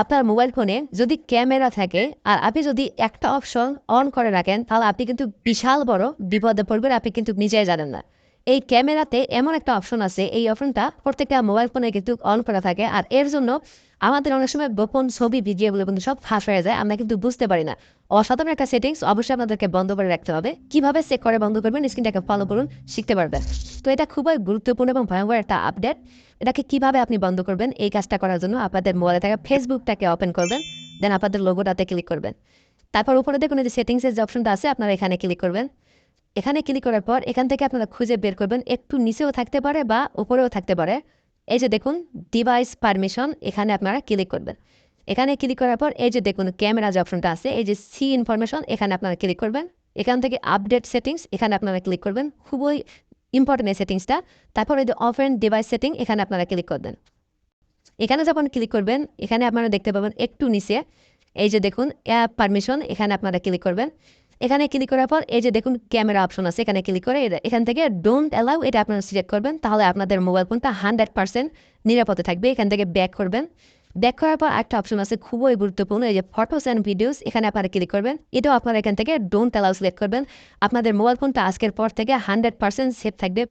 আপনার মোবাইল ফোনে যদি ক্যামেরা থাকে, আর আপনি যদি একটা অপশন অন করে রাখেন, তাহলে আপনি কিন্তু বিশাল বড় বিপদে পড়বেন, আপনি কিন্তু নিজেই জানেন না। এই ক্যামেরাতে এমন একটা অপশন আছে, এই অপশনটা প্রত্যেকটা মোবাইল ফোনে কিন্তু অন করা থাকে, আর এর জন্য আমাদের অনেক সময় গোপন ছবি ভিডিওগুলো কিন্তু সব ফাঁস হয়ে যায়, আমরা কিন্তু বুঝতে পারি না। অসাধারণ একটা সেটিংস অবশ্যই আপনাদেরকে বন্ধ করে রাখতে হবে। কীভাবে চেক করে বন্ধ করবেন স্ক্রিনটাকে ফলো করুন, শিখতে পারবেন। তো এটা খুবই গুরুত্বপূর্ণ এবং ভয়ঙ্কর একটা আপডেট এটাকে কীভাবে আপনি বন্ধ করবেন? এই কাজটা করার জন্য আপনাদের মোবাইলে থাকা ফেসবুকটাকে ওপেন করবেন দেন আপনাদের লোগোটাতে ক্লিক করবেন। তারপর উপরে দেখুন যে সেটিংসের যে অপশনটা আছে, আপনারা এখানে ক্লিক করবেন। এখানে ক্লিক করার পর এখান থেকে আপনারা খুঁজে বের করবেন, একটু নিচেও থাকতে পারে বা উপরেও থাকতে পারে। এই যে দেখুন ডিভাইস পারমিশন এখানে আপনারা ক্লিক করবেন। এখানে ক্লিক করার পর এই যে দেখুন ক্যামেরা যে অপশনটা আছে, এই যে সি ইনফরমেশন এখানে আপনারা ক্লিক করবেন। এখান থেকে আপডেট সেটিংস এখানে আপনারা ক্লিক করবেন। খুবই ইম্পর্টেন্ট এই সেটিংসটা তারপর এই যে অফ অ্যান্ড ডিভাইস সেটিং এখানে আপনারা ক্লিক করবেন এখানে যখন ক্লিক করবেন, এখানে আপনারা দেখতে পাবেন একটু নিচে, এই যে দেখুন অ্যাপ পারমিশন এখানে আপনারা ক্লিক করবেন। এখানে ক্লিক করার পর, এই যে দেখুন ক্যামেরা অপশন আছে, এখানে ক্লিক করে এখান থেকে ডোন্ট অ্যালাউ এটা আপনারা সিলেক্ট করবেন, তাহলে আপনাদের মোবাইল ফোনটা হান্ড্রেড পার্সেন্ট নিরাপদে থাকবে, এখান থেকে ব্যাক করবেন। ব্যাক করার পর একটা অপশন আছে খুবই গুরুত্বপূর্ণ, এই যে ফটোস অ্যান্ড ভিডিওস এখানে আপনারা ক্লিক করবেন। এটাও আপনারা এখান থেকে ডোন্ট অ্যালাউ সিলেক্ট করবেন। আপনাদের মোবাইল ফোনটা আজকের পর থেকে হান্ড্রেড পার্সেন্ট সেফ থাকবে।